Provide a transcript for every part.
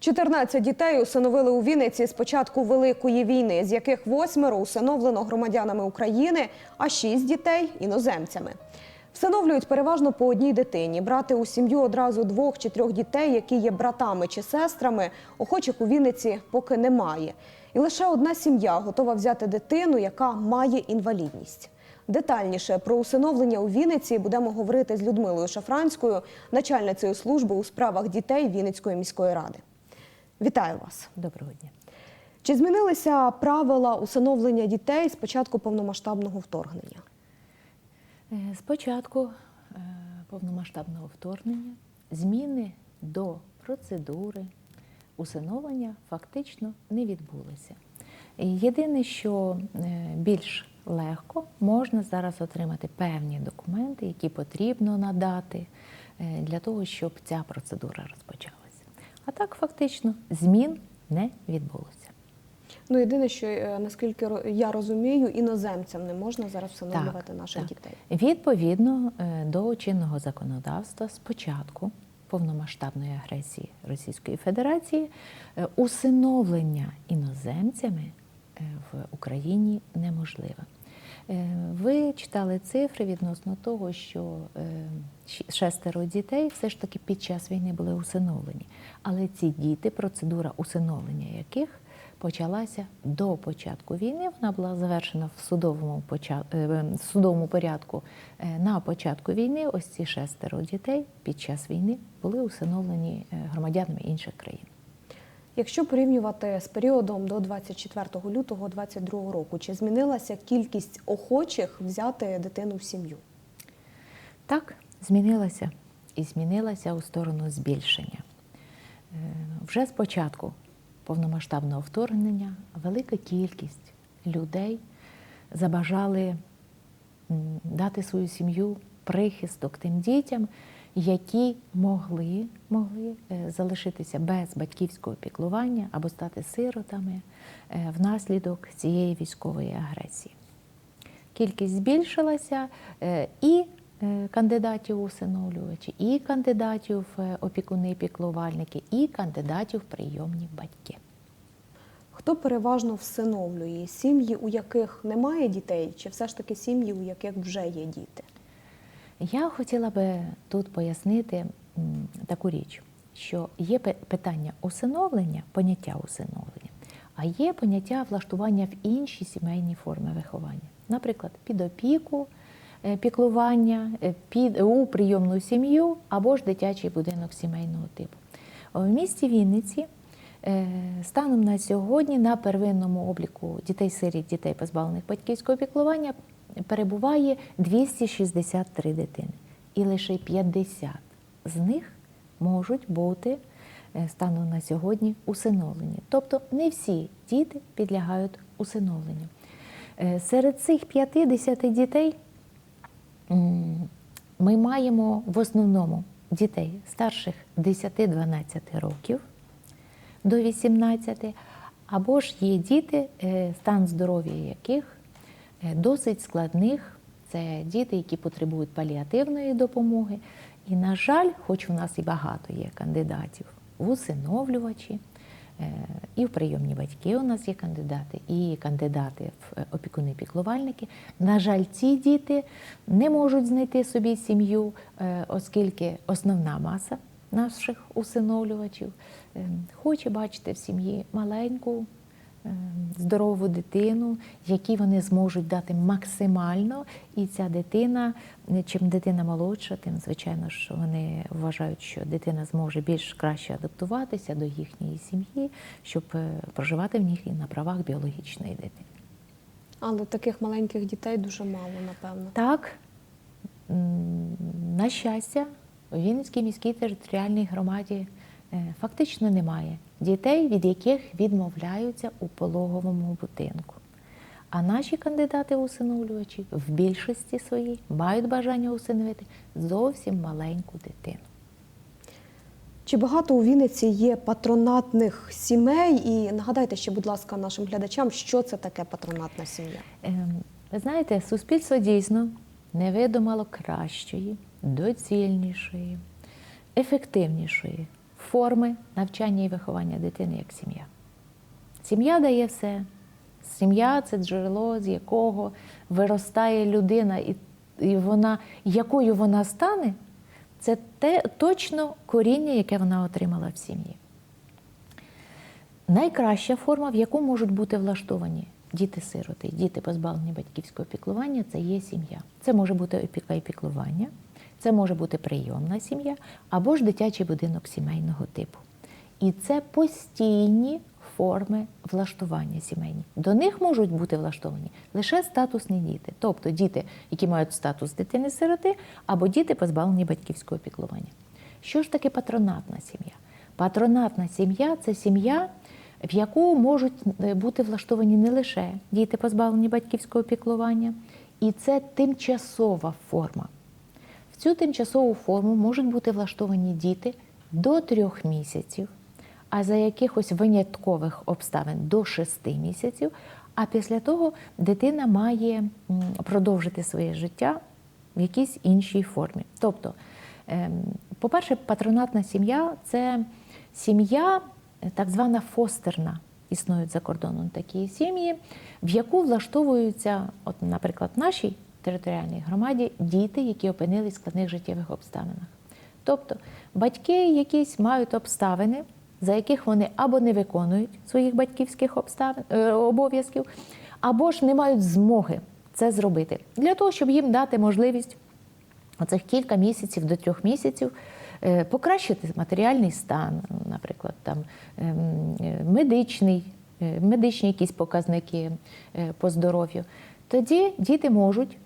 14 дітей усиновили у Вінниці з початку Великої війни, з яких восьмеро усиновлено громадянами України, а шість дітей іноземцями. Всиновлюють переважно по одній дитині. Брати у сім'ю одразу двох чи трьох дітей, які є братами чи сестрами, охочих у Вінниці поки немає. І лише одна сім'я готова взяти дитину, яка має інвалідність. Детальніше про усиновлення у Вінниці будемо говорити з Людмилою Шафранською, начальницею служби у справах дітей Вінницької міської ради. Вітаю вас! Доброго дня. Чи змінилися правила усиновлення дітей з початку повномасштабного вторгнення? Е, Спочатку е, повномасштабного вторгнення зміни до процедури усиновлення фактично не відбулися. Єдине, що е, більш легко можна зараз отримати певні документи, які потрібно надати для того, щоб ця процедура розпочалася. А так фактично змін не відбулося. Ну, єдине, що е, наскільки я розумію, іноземцям не можна зараз всиновлювати наших так. дітей. Відповідно е, до чинного законодавства, спочатку повномасштабної агресії Російської Федерації, е, усиновлення іноземцями в Україні неможливе. Е, Ви читали цифри відносно того, що е, шестеро дітей все ж таки під час війни були усиновлені. Але ці діти, процедура усиновлення яких почалася до початку війни. Вона була завершена в судовому, е, в судовому порядку на початку війни. Ось ці шестеро дітей під час війни були усиновлені громадянами інших країн. Якщо порівнювати з періодом до 24 лютого 2022 року, чи змінилася кількість охочих взяти дитину в сім'ю? Так, змінилася і змінилася у сторону збільшення. Е, Вже з початку повномасштабного вторгнення велика кількість людей забажали дати свою сім'ю прихисток тим дітям, які могли, могли е, залишитися без батьківського піклування або стати сиротами е, внаслідок цієї військової агресії кількість збільшилася е, і кандидатів усиновлювачі, і кандидатів в опікуни піклувальники, і кандидатів прийомні батьки. Хто переважно всиновлює? Сім'ї, у яких немає дітей, чи все ж таки сім'ї, у яких вже є діти? Я хотіла би тут пояснити таку річ, що є питання усиновлення, поняття усиновлення, а є поняття влаштування в інші сімейні форми виховання. Наприклад, під опіку, е, піклування, е, під, у прийомну сім'ю або ж дитячий будинок сімейного типу. В місті Вінниці е, станом на сьогодні на первинному обліку дітей-сиріт, дітей позбавлених батьківського піклування перебуває 263 дитини. І лише 50 з них можуть бути е, станом на сьогодні усиновлені. Тобто не всі діти підлягають усиновленню. Е, Серед цих 50 дітей ми маємо в основному дітей старших 10-12 років до 18, або ж є діти, е, стан здоров'я яких досить складних. Це діти, які потребують паліативної допомоги. І, на жаль, хоч у нас і багато є кандидатів в усиновлювачі, е, і в прийомні батьки у нас є кандидати, і кандидати в е, опікуни-піклувальники. На жаль, ці діти не можуть знайти собі сім'ю, е, оскільки основна маса наших усиновлювачів е, хоче бачити в сім'ї маленьку, е, здорову дитину, якій вони зможуть дати максимально. І ця дитина, е, чим дитина молодша, тим звичайно ж вони вважають, що дитина зможе більш краще адаптуватися до їхньої сім'ї, щоб е, проживати в них і на правах біологічної дитини. Але таких маленьких дітей дуже мало, напевно. Так, на щастя, у Вінницькій міській територіальній громаді е, фактично немає дітей, від яких відмовляються у пологовому будинку. А наші кандидати усиновлювачі в більшості своїй мають бажання усиновити зовсім маленьку дитину. Чи багато у Вінниці є патронатних сімей? І нагадайте ще, будь ласка, нашим глядачам, що це таке патронатна сім'я? Ем, Ви знаєте, суспільство дійсно не видумало кращої, доцільнішої, ефективнішої форми навчання і виховання дитини як сім'я. Сім'я дає все. Сім'я це джерело, з якого виростає людина, і, і вона, якою вона стане, це те точно коріння, яке вона отримала в сім'ї. Найкраща форма, в яку можуть бути влаштовані діти-сироти, діти позбавлені батьківського піклування, це є сім'я. Це може бути опіка і піклування, це може бути прийомна сім'я або ж дитячий будинок сімейного типу. І це постійні форми влаштування сімейні. До них можуть бути влаштовані лише статусні діти, тобто діти, які мають статус дитини-сироти, або діти позбавлені батьківського піклування. Що ж таке патронатна сім'я? Патронатна сім'я це сім'я, в яку можуть е, бути влаштовані не лише діти, позбавлені батьківського піклування, і це тимчасова форма. Цю тимчасову форму можуть бути влаштовані діти до трьох місяців, а за якихось виняткових обставин до шести місяців. А після того дитина має продовжити своє життя в якійсь іншій формі. Тобто, ем, по-перше, патронатна сім'я це сім'я так звана фостерна. Існують за кордоном такі сім'ї, в яку влаштовуються, от, наприклад, в нашій територіальній громаді діти, які опинились в складних життєвих обставинах. Тобто батьки якісь мають обставини, за яких вони або не виконують своїх батьківських обставин, е, обов'язків, або ж не мають змоги це зробити для того, щоб їм дати можливість оцих кілька місяців до трьох місяців е, покращити матеріальний стан, наприклад, там ем, е, медичний, медичні якісь показники по здоров'ю. Тоді діти можуть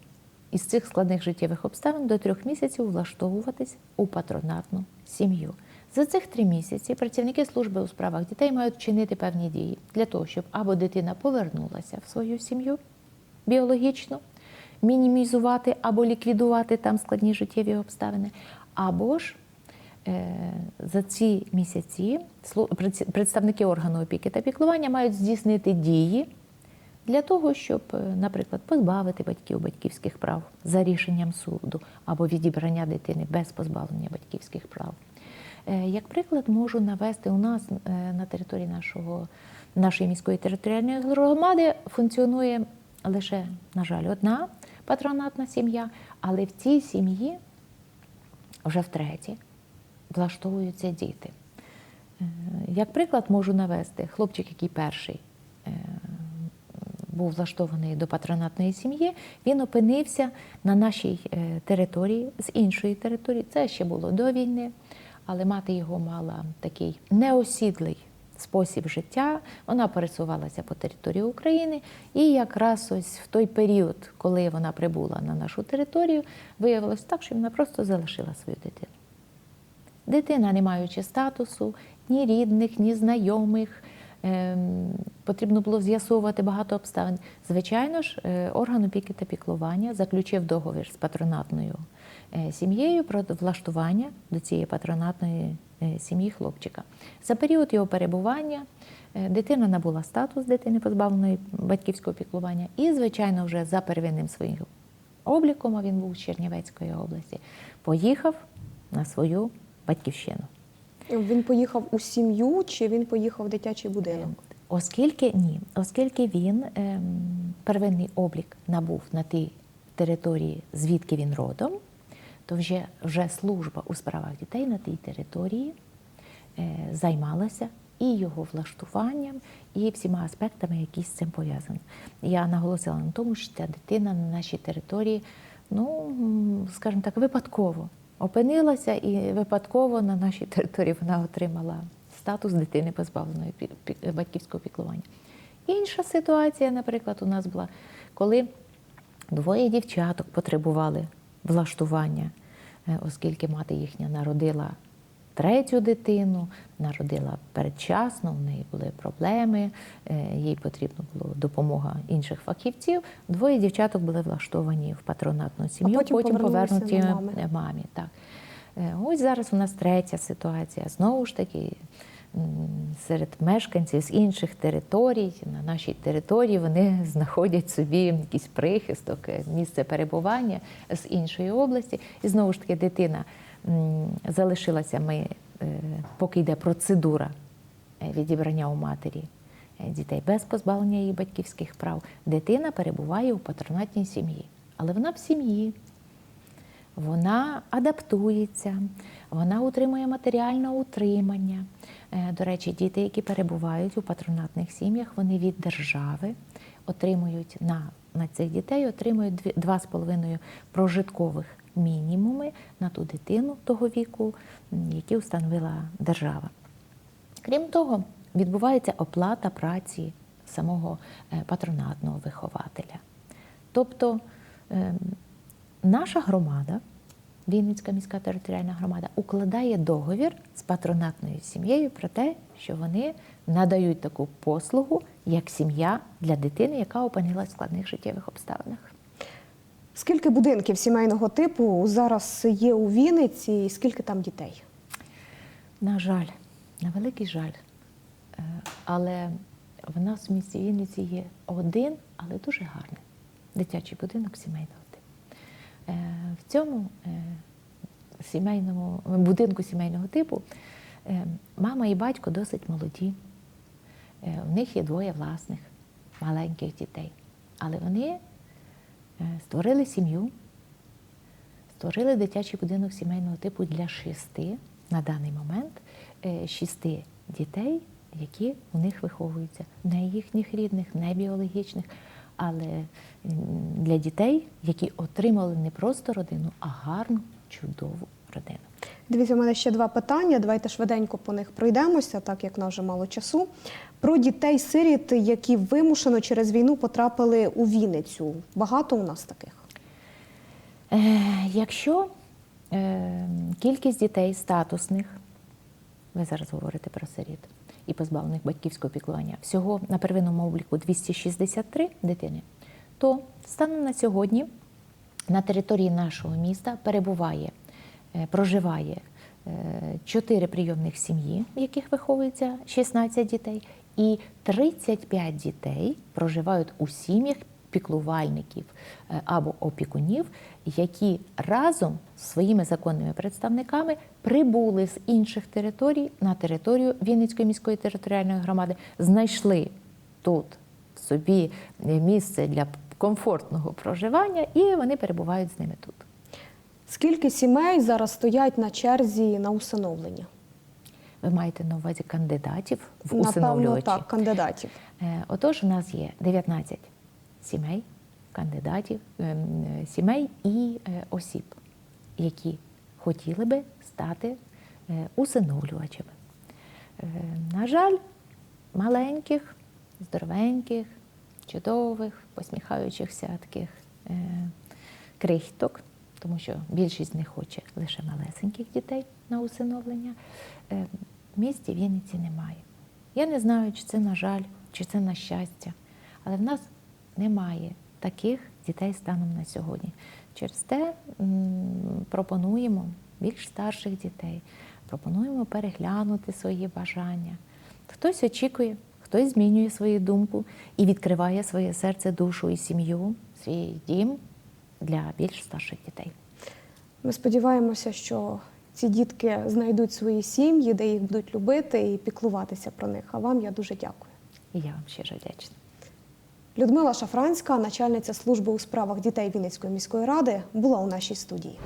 із цих складних життєвих обставин до трьох місяців влаштовуватись у патронатну сім'ю. За цих три місяці працівники служби у справах дітей мають вчинити певні дії для того, щоб або дитина повернулася в свою сім'ю біологічну, мінімізувати або ліквідувати там складні життєві обставини, або ж е, за ці місяці представники органу опіки та піклування мають здійснити дії для того, щоб, е, наприклад, позбавити батьків батьківських прав за рішенням суду або відібрання дитини без позбавлення батьківських прав. Е, Як приклад, можу навести у нас е, на території нашого, нашої міської територіальної громади функціонує лише, на жаль, одна патронатна сім'я, але в цій сім'ї вже втретє влаштовуються діти. Як приклад можу навести хлопчик, який перший був влаштований до патронатної сім'ї, він опинився на нашій е, території з іншої території. Це ще було до війни, але мати його мала такий неосідлий спосіб життя. Вона пересувалася по території України, і якраз ось в той період, коли вона прибула на нашу територію, виявилось так, що вона просто залишила свою дитину. Дитина, не маючи статусу, ні рідних, ні знайомих, потрібно було з'ясовувати багато обставин. Звичайно ж, е, орган опіки та піклування заключив договір з патронатною е, сім'єю про влаштування до цієї патронатної е, сім'ї хлопчика. За період його перебування дитина набула статус дитини, позбавленої батьківського піклування, і, звичайно, вже за первинним своїм обліком, а він був з Чернівецької області, поїхав на свою батьківщину. Він поїхав у сім'ю чи він поїхав в дитячий будинок? Оскільки ні, оскільки він ем, первинний облік набув на тій території, звідки він родом, то вже, вже служба у справах дітей на тій території е, займалася і його влаштуванням, і всіма аспектами, які з цим пов'язані. Я наголосила на тому, що ця дитина на нашій території, ну скажімо так, випадково опинилася, і випадково на нашій території вона отримала статус дитини позбавленої батьківського піклування. Інша ситуація, наприклад, у нас була, коли двоє дівчаток потребували влаштування, е, оскільки мати їхня народила третю дитину, народила передчасно, в неї були проблеми, е, їй потрібна була допомога інших фахівців. Двоє дівчаток були влаштовані в патронатну сім'ю, потім повернулися повернуті мами. е, мамі. Так. Е, Ось зараз у нас третя ситуація. Знову ж таки, серед мешканців з інших територій, на нашій території вони знаходять собі якийсь прихисток, місце перебування з іншої області. І знову ж таки, дитина залишилася. Ми е, поки йде процедура е, відібрання у матері е, дітей без позбавлення її батьківських прав, дитина перебуває у патронатній сім'ї. Але вона в сім'ї, вона адаптується, вона утримує матеріальне утримання. До речі, діти, які перебувають у патронатних сім'ях, вони від держави отримують на, на цих дітей отримують дві- два з половиною прожиткових мінімуми на ту дитину того віку, які встановила держава. Крім того, відбувається оплата праці самого е, патронатного вихователя. Тобто ем, наша громада, Вінницька міська територіальна громада, укладає договір з патронатною сім'єю про те, що вони надають таку послугу як сім'я для дитини, яка опинилась в складних життєвих обставинах. Скільки будинків сімейного типу зараз є у Вінниці і скільки там дітей? На жаль, на великий жаль. Е, Але в нас в місті Вінниці є один, але дуже гарний дитячий будинок сімейного типу. Е, В цьому е, сімейному будинку сімейного типу мама і батько досить молоді. У них є двоє власних маленьких дітей. Але вони створили сім'ю, створили дитячий будинок сімейного типу для шести на даний момент е, шести дітей, які у них виховуються, не їхніх рідних, не біологічних, але для дітей, які отримали не просто родину, а гарну, чудову родину. Дивіться, у мене ще два питання. Давайте швиденько по них пройдемося, так як в нас вже мало часу. Про дітей-сиріт, які вимушено через війну потрапили у Вінницю. Багато у нас таких. Е, Якщо е, кількість дітей статусних, ви зараз говорите про сиріт і позбавлених батьківського піклування, всього на первинному обліку 263 дитини, то станом на сьогодні на території нашого міста перебуває, проживає 4 прийомних сім'ї, в яких виховується 16 дітей, і 35 дітей проживають у сім'ях піклувальників е, або опікунів, які разом з своїми законними представниками прибули з інших територій на територію Вінницької міської територіальної громади, знайшли тут собі е, місце для комфортного проживання, і вони перебувають з ними тут. Скільки сімей зараз стоять на черзі на усиновлення? Ви маєте на увазі кандидатів в Напевно, усиновлювачі? так, кандидатів. Е, Отож, у нас є 19 сімей, кандидатів, ем, е, сімей і е, осіб, які хотіли би стати усиновлювачами. На жаль, маленьких, здоровеньких, чудових, посміхаючихся таких крихток, тому що більшість не хоче лише малесеньких дітей на усиновлення. Е, В місті Вінниці немає. Я не знаю, чи це на жаль, чи це на щастя, але в нас немає таких дітей станом на сьогодні. Через те пропонуємо більш старших дітей, пропонуємо переглянути свої бажання. Хтось очікує, хтось змінює свою думку і відкриває своє серце, душу і сім'ю, свій дім для більш старших дітей. Ми сподіваємося, що ці дітки знайдуть свої сім'ї, де їх будуть любити і піклуватися про них. А вам я дуже дякую. І я вам щиро вдячна. Людмила Шафранська, начальниця служби у справах дітей Вінницької міської ради, була у нашій студії.